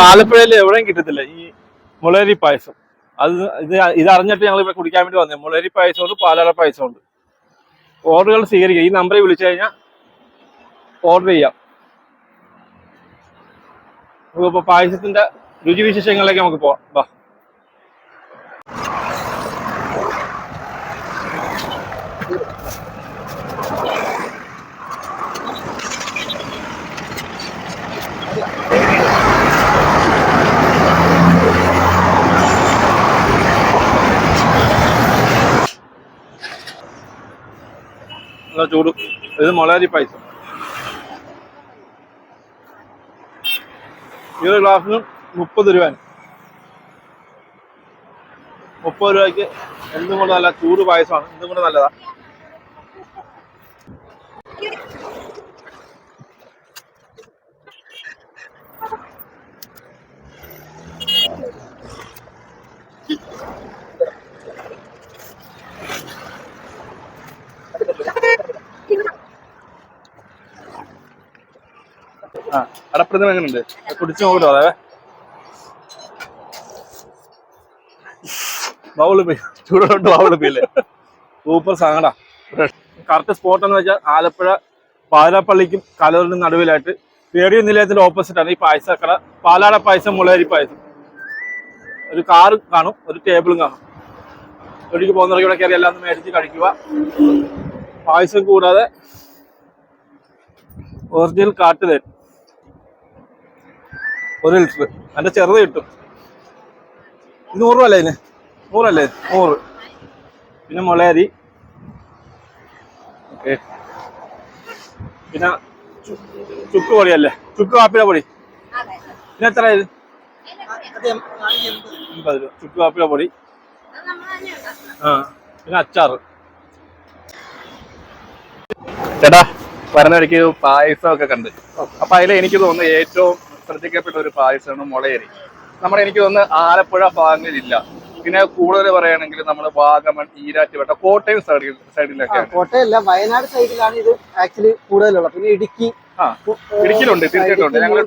ആലപ്പുഴയിൽ എവിടെയും കിട്ടത്തില്ല. ഈ മുളരി പായസം. അത് ഇത് ഇത് അറിഞ്ഞിട്ട് ഞങ്ങൾ ഇവിടെ കുടിക്കാൻ വേണ്ടി വന്നത് മുളരി പായസം ഉണ്ട് പാലാട പായസം ഉണ്ട് ഓർഡറുകൾ സ്വീകരിക്കുക. ഈ നമ്പറിൽ വിളിച്ചു കഴിഞ്ഞാൽ ഓർഡർ ചെയ്യാം. ഇപ്പോൾ പായസത്തിന്റെ രുചി വിശേഷങ്ങളിലേക്ക് നമുക്ക് പോവാം. വാ. ചൂട്. ഇത് മൊളാരി പായസം. ഈ ഒരു ഗ്ലാസ്സിന് മുപ്പത് രൂപയാണ്. മുപ്പത് രൂപയ്ക്ക് എന്തും കൊണ്ട് നല്ല ചൂട് പായസമാണ്. എന്തും കൊണ്ട് നല്ലതാ. അടപ്രഥമം എങ്ങനെയുണ്ട് കുടിച്ചു നോക്കട്ടോ അതെ. ബൗൾ ചൂടോട്ട് ബൗൾ സൂപ്പർ സാധനടാ. കറക്റ്റ് സ്പോട്ട് എന്ന് വെച്ചാൽ ആലപ്പുഴ പാലാപ്പള്ളിക്കും കലൂരിനും നടുവിലായിട്ട് റേഡിയോ നിലയത്തിന്റെ ഓപ്പോസിറ്റ് ആണ് ഈ പായസക്കട പാലാട പായസം മുളയരി പായസം. ഒരു കാറ് കാണും ഒരു ടേബിളും കാണും. ഒഴിക്ക് പോകുന്നവർക്ക് ഇവിടെ കയറി എല്ലാം മേടിച്ച് കഴിക്കുക. പായസം കൂടാതെ ഒറിജിനൽ കാട്ട് തരും ഒരു ലിറ്റർ. അതിന്റെ ചെറുത് കിട്ടും. ഇത് നൂറ് രൂപ അല്ലേ ഇതിന് നൂറല്ലേ നൂറ്. പിന്നെ മുളയരി ഓക്കെ. പിന്നെ ചുക്ക് ചുക്ക് പൊടിയല്ലേ ചുക്ക് കാപ്പിയുടെ പൊടി. പിന്നെ എത്ര ഇത്? അമ്പത് രൂപ. ചുക്ക് കാപ്പിയുടെ പൊടി. ആ പിന്നെ അച്ചാറ്. ചേട്ടാ പറഞ്ഞ വഴിക്ക് പായസം ഒക്കെ കണ്ട്. അപ്പൊ അതിൽ എനിക്ക് തോന്നുന്നു ഏറ്റവും ശ്രദ്ധിക്കപ്പെട്ട ഒരു പായസമാണ് മുളയരി. നമ്മുടെ എനിക്ക് തോന്നുന്നു ആലപ്പുഴ ഭാഗങ്ങളിലില്ല. പിന്നെ കൂടുതൽ പറയുകയാണെങ്കിൽ നമ്മൾ വാഗമൺ ഈരാറ്റുപേട്ട കോട്ടയം സൈഡിൽ സൈഡിലൊക്കെ സൈഡിലൊക്കെയാണ് കോട്ടയല്ല വയനാട് സൈഡിലാണ് ഇത് ആക്ച്വലി കൂടുതലുള്ളത്. പിന്നെ ഇടുക്കി ആ ഇടുക്കിയിലുണ്ട് തീർച്ചയായിട്ടും ഞങ്ങൾ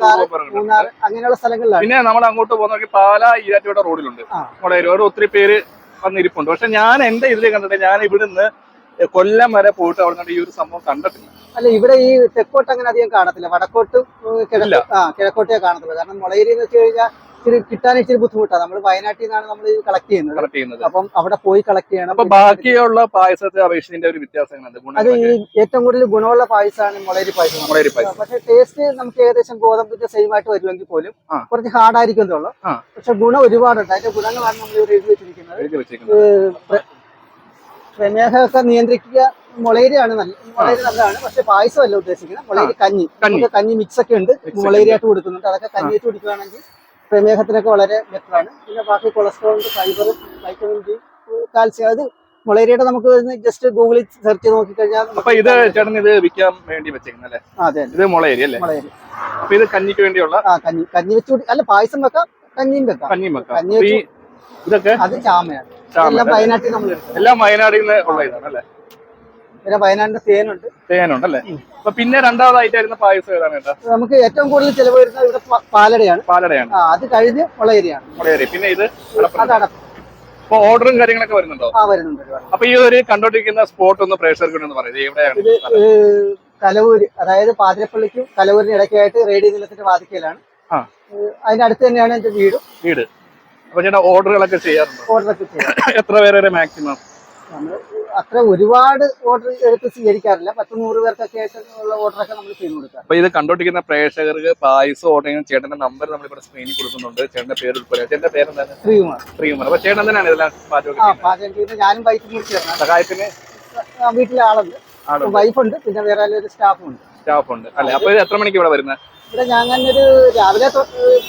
അങ്ങനെയുള്ള സ്ഥലങ്ങളിലാണ്. പിന്നെ നമ്മൾ അങ്ങോട്ട് പോകുന്ന പാല ഈരാറ്റുപേട്ട റോഡിലുണ്ട്. മുളയരി. അവിടെ ഒത്തിരി പേര് വന്നിരിപ്പുണ്ട്. പക്ഷെ ഞാൻ എന്റെ ഇതിൽ കണ്ടിട്ട് ഞാൻ ഇവിടുന്ന് കൊല്ലം വരെ പോയിട്ട് അവിടെ നിന്ന് ഈ ഒരു സംഭവം കണ്ടിട്ടില്ല. അല്ല ഇവിടെ ഈ തെക്കോട്ട് അങ്ങനെ അധികം കാണത്തില്ല. വടക്കോട്ട് കിഴക്കില്ല കിഴക്ക് ആ കിഴക്കോട്ടേ കാണത്തുള്ളൂ. കാരണം മുളയേരി എന്ന് വെച്ച് കഴിഞ്ഞാൽ ഇച്ചിരി കിട്ടാൻ ഇച്ചിരി ബുദ്ധിമുട്ടാണ് നമ്മൾ വയനാട്ടിൽ നിന്നാണ് നമ്മൾ കളക്ട് ചെയ്യുന്നത്. കളക്ട് ചെയ്യുന്നത്. അപ്പം അവിടെ പോയി കളക്ട് ചെയ്യണം. അപ്പൊ ബാക്കിയുള്ള പായസത്തെ അപേക്ഷിച്ചതിന്റെ ഒരു വ്യത്യാസം എങ്ങനെയുണ്ട് അത് ഈ ഏറ്റവും കൂടുതൽ ഗുണമുള്ള പായസമാണ് മുളേരി പായസം. മുളേരി പായസം. പക്ഷെ ടേസ്റ്റ് നമുക്ക് ഏകദേശം ഗോതമ്പിന്റെ സെയിം ആയിട്ട് വരുമെങ്കിൽ പോലും കുറച്ച് കുറച്ച് ഹാർഡായിരിക്കും എന്നുള്ളൂ ആ. പക്ഷെ ഗുണം ഒരുപാടുണ്ട്. അതിന്റെ ഗുണങ്ങളാണ് നമ്മൾ ഇവിടെ എഴുതി വെച്ചിരിക്കുന്നത് എഴുതി വെച്ചേക്കുന്നത് ഏഹ് പ്ര- പ്രമേഹമൊക്കെ നിയന്ത്രിക്കുക. മുളയരിയാണ് നല്ല മുളയരി നല്ലതാണ്. പക്ഷെ പായസം അല്ല ഉദ്ദേശിക്കുന്നത്. മുളയരി കഞ്ഞി. കഞ്ഞി. നമുക്ക് കഞ്ഞി മിക്സ് ഒക്കെ ഉണ്ട്. ഒക്കെ മുളയരിയായിട്ട് കൊടുക്കുന്നുണ്ട്. അതൊക്കെ കഞ്ഞിയായിട്ട് കുടിക്കുകയാണെങ്കിൽ പ്രമേഹത്തിനൊക്കെ വളരെ ബെറ്ററാണ് പിന്നെ ബാക്കി cholesterol fibre vitamin D calcium അത് മുളയരിയുടെ നമുക്ക് ജസ്റ്റ് ഗൂഗിളിൽ സെർച്ച് ചെയ്ത് നോക്കിക്കഴിഞ്ഞാൽ അപ്പൊ ഇത് ചേട്ടൻ ഇത് വിൽക്കാൻ വേണ്ടി വെച്ചേക്കുന്നല്ലേ? അതെ ഇത് മുളയരി അല്ലേ? മുളയരി അപ്പൊ ഇത് കഞ്ഞിക്ക് വേണ്ടിയുള്ള ആ കഞ്ഞി. കഞ്ഞി വെച്ച് അല്ല പായസം വെക്കാം. കഞ്ഞിയും വെക്കാം. കഞ്ഞിയും വെക്കാം. ഇതൊക്കെ? അത് ചാമയാണ്. എല്ലാം? വയനാട്ടിൽ നമ്മൾ എല്ലാം വയനാടിൽ നിന്ന് ഉള്ള ഇതാണ് അല്ലേ? പിന്നെ വയനാടിന്റെ തേനുണ്ട്. തേനുണ്ട് അല്ലേ? അപ്പൊ പിന്നെ രണ്ടാമതായിട്ടായിരുന്ന പായസം ഏതാണ് നമുക്ക് ഏറ്റവും കൂടുതൽ ചെലവ് വരുന്നത് ഇവിടെ പാലടയാണ്. പാലടയാണ്. അത് കഴിഞ്ഞ് മുളയരിയാണ് മുളയരി പിന്നെ ഇത് അപ്പൊ ഓർഡറും കാര്യങ്ങളൊക്കെ വരുന്നുണ്ടോ? ആ വരുന്നുണ്ട് അപ്പൊ ഈ ഒരു കണ്ടോണ്ടിരിക്കുന്ന സ്പോട്ട് ഒന്ന് പ്രേക്ഷകർക്ക് പറയുന്നത് എവിടെയാണ്? കലവൂര് അതായത് പാതിരപ്പള്ളിക്കും കലവൂരിനും ഇടയ്ക്കായിട്ട് റേഡിയോ നിലത്തിന്റെ വാതിക്കലാണ്. അതിന്റെ അടുത്ത് തന്നെയാണ് എന്റെ വീടും. വീട്. അപ്പൊ ചേട്ടാ ഓർഡറുകളൊക്കെ ചെയ്യാറുണ്ട്? ഓർഡറൊക്കെ ചെയ്യാം. എത്ര പേര് വരെ മാക്സിമം? നമ്മൾ അത്ര ഒരുപാട് ഓർഡർ എടുത്ത് സ്വീകരിക്കാറില്ല. പത്ത് നൂറ് പേർക്കൊക്കെ ആയിട്ടുള്ള ഓർഡറൊക്കെ നമ്മൾ ചെയ്തു കൊടുക്കാം അപ്പൊ ഇത് കണ്ടോണ്ടിരിക്കുന്ന പ്രേക്ഷകർക്ക് പായസം ഓർഡർ ചേട്ടന്റെ നമ്പർ നമ്മൾ നമ്മളിവിടെ സ്ക്രീനിൽ കൊടുക്കുന്നുണ്ട്. ചേട്ടന്റെ പേര് ഉൾപ്പെടെ. ചേട്ടന്റെ പേര് ശ്രീകുമാർ. ശ്രീകുമാർ. അപ്പൊ ചേട്ടൻ തന്നെയാണ് പാചകം ആ പാചകം ചെയ്യുന്ന ഞാനും വൈഫും കൂടി ചേർന്നാണ് സഹായത്തിന്? വീട്ടിലെ ആളുണ്ട്. ആളുണ്ട്. വൈഫുണ്ട്. പിന്നെ വേറെ ഒരു സ്റ്റാഫും ഉണ്ട്. സ്റ്റാഫ് ഉണ്ട്. അല്ലെ? അപ്പൊ ഇത് എത്ര മണിക്ക് ഇവിടെ വരുന്നത് ഇവിടെ ഞാൻ ഒരു രാവിലെ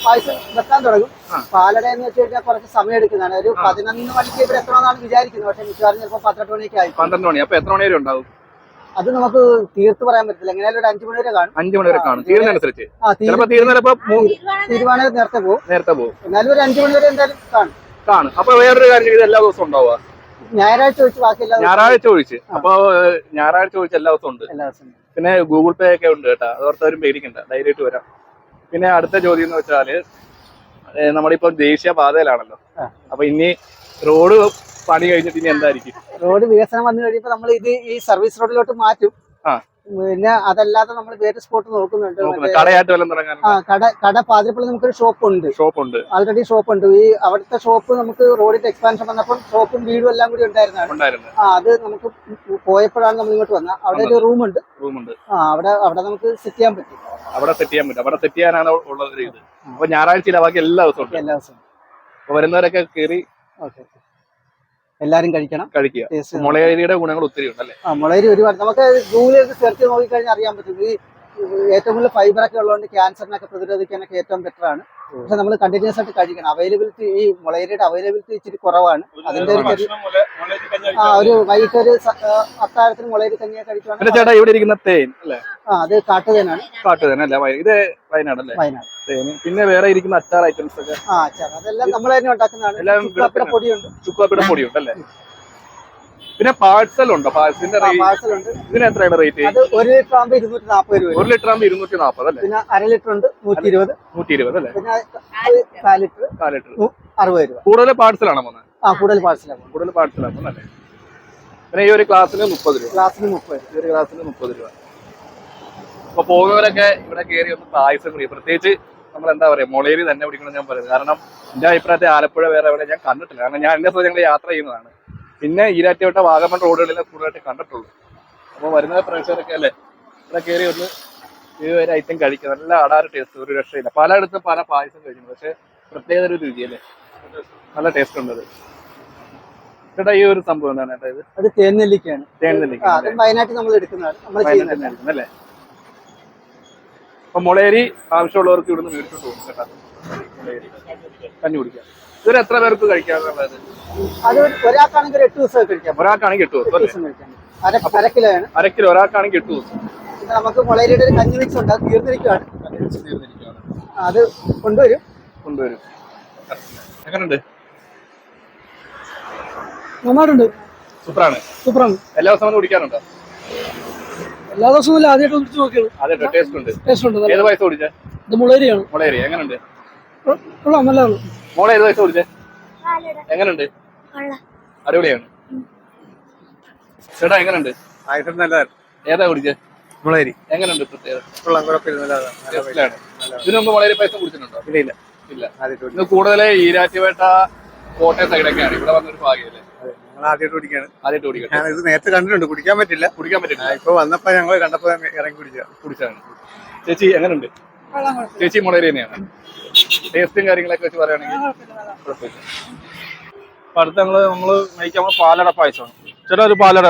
പായസം വെക്കാൻ തുടങ്ങും. പാലട എന്ന് വെച്ച് കഴിഞ്ഞാൽ കുറച്ച് സമയം എടുക്കുന്നതാണ്. ഒരു പതിനൊന്ന് മണിക്ക് ഇവിടെ എത്തണമെന്നാണ് വിചാരിക്കുന്നത്. പക്ഷെ മിക്കവാറും ചിലപ്പോൾ പന്ത്രണ്ട് മണിയൊക്കെ ആയി പന്ത്രണ്ട് മണി. അപ്പൊ എത്ര മണി വരെ ഉണ്ടാവും? അത് നമുക്ക് തീർത്ത് പറയാൻ പറ്റില്ല എങ്ങനെയാലും ഒരു അഞ്ചു മണി വരെ കാണും. അഞ്ചു മണി വരെ കാണും. തീരുന്നതനുസരിച്ച് തീരുമാനം നേരത്തെ പോകും നേരത്തെ പോകും എന്നാലും ഒരു അഞ്ചു മണി വരെ എന്തായാലും കാണും. കാണും. അപ്പൊ വേറൊരു കാര്യം ഇത് എല്ലാ ദിവസവും ഉണ്ടാവുക? ഞായറാഴ്ച ഒഴിച്ച് ബാക്കി ഞായറാഴ്ച ഒഴിച്ച്. അപ്പൊ ഞായറാഴ്ച ഒഴിച്ച് എല്ലാ ദിവസവും ഉണ്ട്. എല്ലാ ദിവസവും പിന്നെ ഗൂഗിൾ പേ ഒക്കെ ഉണ്ട് കേട്ടോ. അതോർത്തവരും പേടിക്കണ്ട. ധൈര്യമായിട്ട് വരാം. പിന്നെ അടുത്ത ചോദ്യം എന്ന് വെച്ചാൽ നമ്മളിപ്പോ ദേശീയ പാതയിലാണല്ലോ. അപ്പൊ ഇനി റോഡ് പണി കഴിഞ്ഞിട്ട് ഇനി എന്തായിരിക്കും? റോഡ് വികസനം വന്നു കഴിയുമ്പോൾ നമ്മൾ ഇത് ഈ സർവീസ് റോഡിലോട്ട് മാറ്റും. ആ. പിന്നെ അതല്ലാതെ നമ്മൾ വേറെ സ്പോട്ട് നോക്കുന്നുണ്ട്. നോക്കുന്നത് മറ്റേ- കടയായിട്ട് വല്ലതും തുടങ്ങാൻ ആ കട കട പാതിരപ്പള്ളി നമുക്കൊരു ഷോപ്പ് ഉണ്ട്. ഷോപ്പ് ഉണ്ട്. ആൾറെഡി ഷോപ്പ് ഉണ്ട്. ഈ അവിടുത്തെ ഷോപ്പ് നമുക്ക് റോഡിന്റെ എക്സ്പാൻഷൻ വന്നപ്പോൾ ഷോപ്പും വീടും എല്ലാം കൂടി ഉണ്ടായിരുന്നു. ആ അത് നമുക്ക് പോയപ്പോഴാണ് നമ്മൾ ഇങ്ങോട്ട് വന്നത്. അവിടെ ഒരു റൂം ഉണ്ട്. റൂം ഉണ്ട്. ആ അവിടെ അവിടെ നമുക്ക് സെറ്റ് ചെയ്യാൻ പറ്റും. അവിടെ സെറ്റ് ചെയ്യാൻ പറ്റും. അവിടെ സെറ്റ് ചെയ്യാനാണ് ഉള്ളത് അപ്പൊ ഞായറാഴ്ച ബാക്കി എല്ലാ ദിവസവും എല്ലാ ദിവസവും. വരുന്നവരൊക്കെ കയറി ഓക്കെ. എല്ലാരും കഴിക്കണം. കഴിക്കുക. മുളകരിയുടെ ഗുണങ്ങൾ ഒത്തിരി ഉണ്ട് അല്ലേ ആ മുളകരി ഒരുപാട്. നമുക്ക് ഗൂഗിളിൽ സെർച്ച് നോക്കിക്കഴിഞ്ഞാൽ അറിയാൻ പറ്റും. ഈ ഏറ്റവും കൂടുതൽ ഫൈബർ ഒക്കെ ഉള്ളതുകൊണ്ട് ക്യാൻസറിനൊക്കെ പ്രതിരോധിക്കാനൊക്കെ ഏറ്റവും ബെറ്റർ ആണ്. പക്ഷെ നമ്മൾ കണ്ടിന്യൂസ് ആയിട്ട് കഴിക്കണം. അവൈലബിലിറ്റി ഈ മുളയരിയുടെ അവൈലബിലിറ്റി ഇച്ചിരി കുറവാണ്. അതിന്റെ ഒരു ആ ഒരു വൈകിട്ട് ഒരു അത്താഴത്തിന് മുളയരി കഞ്ഞിയെ പിന്നെ ചേട്ടാ ഇവിടെ ഇരിക്കുന്ന തേൻ അല്ലേ? ആ അത് കാട്ടുതേനാണ്. കാട്ടു അല്ല ഇത് വയനാട് അല്ലേ വയനാട് പിന്നെ വേറെ ഇരിക്കുന്ന അച്ചാർ ഐറ്റംസ് ഒക്കെ? ആ അച്ചാർ. അതെല്ലാം നമ്മൾ തന്നെ ഉണ്ടാക്കുന്നതാണ്. ചുക്കാപ്പിട പൊടിയുണ്ട്. ചുക്കാപ്പിട പൊടിയുണ്ട് അല്ലേ പിന്നെ പാഴ്സൽ ഉണ്ടോ? പാഴ്സലിന്റെ പാഴ്സൽ ഉണ്ട്. ഇതിന് എത്രയാണ് റേറ്റ് അത് ഒരു ലിറ്റർ ആകുമ്പോൾ ഇരുന്നൂറ്റി നാൽപ്പത് രൂപ ഒരു ലിറ്റർ ആകുമ്പോൾ ഇരുന്നൂറ്റി നാൽപ്പത് അല്ലേ? പിന്നെ അര ലിറ്റർ ഉണ്ട് നൂറ്റി ഇരുപത് നൂറ്റി ഇരുപത് അല്ലേ? പിന്നെ കാൽ ലിറ്റർ കാൽ ലിറ്റർ. അറുപത് രൂപ. കൂടുതൽ പാഴ്സലാണോ പോകുന്നത് ആ കൂടുതൽ പാഴ്സലാണ് കൂടുതൽ പാഴ്സലാണ് പോകുന്നത് അല്ലേ? പിന്നെ ഈ ഒരു ക്ലാസ്സിന് മുപ്പത് രൂപ. ക്ലാസ്സിന് മുപ്പത് ഈ ഒരു ക്ലാസ്സിന് മുപ്പത് രൂപ. അപ്പൊ പോകുന്നവരൊക്കെ ഇവിടെ കയറി ഒന്ന് പായസം കുടിക്കും. പ്രത്യേകിച്ച് നമ്മൾ എന്താ പറയാ മൊളേരി തന്നെ കുടിക്കണം ഞാൻ പറയുന്നത്. കാരണം എന്റെ അഭിപ്രായത്തിൽ ആലപ്പുഴ വേറെ എവിടെ ഞാൻ കണ്ടിട്ടില്ല. കാരണം ഞാൻ എന്റെ സ്ഥലം യാത്ര ചെയ്യുന്നതാണ്. പിന്നെ ഈരാറ്റുപേട്ട വാഗമൺ റോഡുകളിലെ കൂടുതലായിട്ട് കണ്ടിട്ടുള്ളൂ. അപ്പോൾ വരുന്ന പ്രേക്ഷകരൊക്കെ അല്ലേ? ഇവിടെ കയറി ഒന്ന് ഈ ഒരു ഐറ്റം കഴിക്കുക. നല്ല അടാറ് ടേസ്റ്റ് ഒരു രക്ഷയില്ല. പലയിടത്തും പല പായസം കഴിക്കുന്നു. പക്ഷേ പ്രത്യേക ഒരു രുചിയല്ലേ നല്ല ടേസ്റ്റ് ഉണ്ട് അത് ചേട്ടാ ഈ ഒരു സംഭവം എന്താണ് ചേട്ടാ ഇത്? അത് തേൻനെല്ലിക്കയാണ്. തേൻ ആ, അത് വയനാട്ടിൽ നമ്മൾ എടുക്കുന്നതാണ്. അല്ലേ? അപ്പൊ മുളേരി ആവശ്യമുള്ളവർക്ക് ഇവിടുന്ന് മേടിച്ചോണ്ട് പോകും കേട്ടോ. മുളേരി കഞ്ഞി കുടിക്കാം. ഇതൊരു എത്ര പേർക്ക് കഴിക്കാറുള്ളത് അത് ഒരു- ഒരാൾക്കാണെങ്കിൽ ഒരു എട്ട് ദിവസം കഴിക്കാം. ഒരാൾക്കാണെങ്കിൽ എട്ട് ദിവസം കഴിക്കാം. അര കിലോയാണ് അര കിലോ ഒരാൾക്കാണെങ്കിൽ എട്ട് ദിവസം. നമുക്ക് മുളകരിയുടെ ഒരു കഞ്ഞി മിക്സ് ഉണ്ട്. അത് തീർന്നിരിക്കുകയാണ്. അത് കൊണ്ടുവരും. കൊണ്ടുവരും. എങ്ങനെയുണ്ട് നന്നായിട്ടുണ്ട്. സൂപ്പറാണ്. സൂപ്പറാണ്. എല്ലാ ദിവസവും കുടിക്കാറുണ്ടോ? എല്ലാ ദിവസവും ആദ്യമായിട്ട് കുടിച്ചു നോക്കിയാണ് ടേസ്റ്റ് ഉണ്ട്. ടേസ്റ്റ് ഉണ്ട് ഏത് വയസ്സ് കുടിച്ചത് ഇത് മുളേരിയാണ്. മുളേരി. എങ്ങനെയുണ്ട് കൊള്ളാം നല്ലതാണ് മോളെ ഏത് വയസ്സ് കുടിച്ചേ എങ്ങനുണ്ട്? അടിപൊളിയാണ്. ചേട്ടാ എങ്ങനുണ്ട്? ആയിരം നല്ലതാണ് ഏതാ കുടിച്ചേ മുളേരി. എങ്ങനെയുണ്ട് പ്രത്യേകത? കൊള്ളാം കുഴപ്പമില്ല നല്ലതാണ് നല്ല ടേസ്റ്റിലാണ് ഇതിനു മുമ്പ് വളരെ പൈസ കുടിച്ചിട്ടുണ്ടോ ഇല്ല ഇല്ല. ഇല്ല. ഇത് ഇന്ന് കൂടുതൽ ഈരാറ്റുപേട്ട കോട്ടയം സൈഡൊക്കെയാണ്. ഇവിടെ വന്നൊരു ഭാഗ്യല്ലേ? ആദ്യമായിട്ട് കുടിക്കാണ് ആദ്യമായിട്ട് കുടിക്കട്ടെ. ഞാൻ ഇത് നേരത്തെ കണ്ടിട്ടുണ്ട് കുടിക്കാൻ പറ്റില്ല. കുടിക്കാൻ പറ്റില്ല. ഇപ്പൊ വന്നപ്പോ ഞങ്ങൾ കണ്ടപ്പോ ഇറങ്ങി കുടിച്ച കുടിച്ചാണ് ചേച്ചി എങ്ങനെയുണ്ട് ചേച്ചി മുളേരി തന്നെയാണ്? ടേസ്റ്റും കാര്യങ്ങളൊക്കെ വെച്ച് പറയുകയാണെങ്കിൽ കുഴപ്പമില്ല. അടുത്ത ഞങ്ങൾ നമ്മൾ നയിക്കാൻ പാലട പായസമാണ് ചേട്ടാ ഒരു പാലട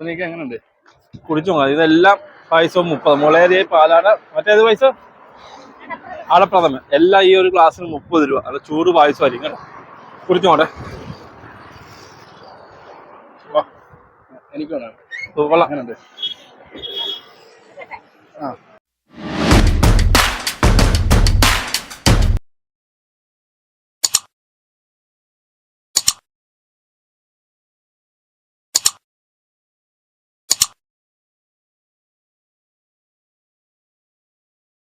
സുനീക്ക് എങ്ങനെയുണ്ട്? കുടിച്ചു നോക്കാം. ഇതെല്ലാം പായസവും മുപ്പത് മുളേരി പാലാട മറ്റേത് പൈസ ആടപ്രഥമൻ എല്ലാം ഈ ഒരു ഗ്ലാസ്സിന് മുപ്പത് രൂപ. അത് ചൂട് പായസമായിരിക്കും കേട്ടോ. കുടിച്ചു നോട്ടെ എനിക്ക് വേണം. അങ്ങനെ ഉണ്ട് ആ.